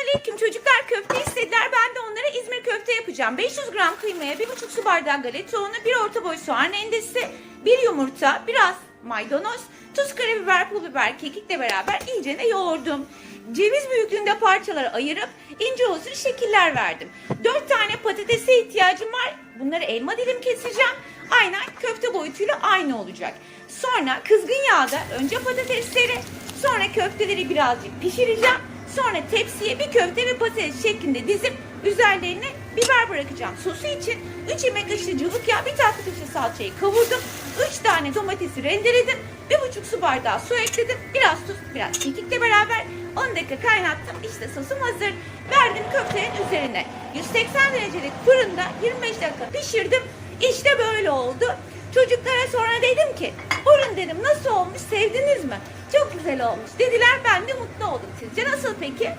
Selamünaleyküm çocuklar köfte istediler. Ben de onlara İzmir köfte yapacağım. 500 gram kıymaya 1,5 su bardağı galeta unu, 1 orta boy soğan rendesi, 1 yumurta, biraz maydanoz, tuz, karabiber, pul biber, kekikle beraber iyice de yoğurdum. Ceviz büyüklüğünde parçalara ayırıp ince uzun şekiller verdim. 4 tane patatese ihtiyacım var. Bunları elma dilim keseceğim. Aynen köfte boyutuyla aynı olacak. Sonra kızgın yağda önce patatesleri, sonra köfteleri birazcık pişireceğim. Sonra tepsiye bir köfte ve patates şeklinde dizip üzerlerine biber bırakacağım. Sosu için 3 yemek kaşığı cıvık yağ, bir tatlı kaşığı salçayı kavurdum. 3 tane domatesi rendeledim. 1,5 su bardağı su ekledim. Biraz tuz, biraz kekikle beraber 10 dakika kaynattım. İşte sosum hazır. Verdim köftenin üzerine. 180 derecelik fırında 25 dakika pişirdim. İşte böyle oldu. Çocuklara sonra dedim ki, buyurun dedim nasıl olmuş sevdiniz mi? Çok güzel olmuş dediler ben de mutlu oldum. Sizce nasıl peki?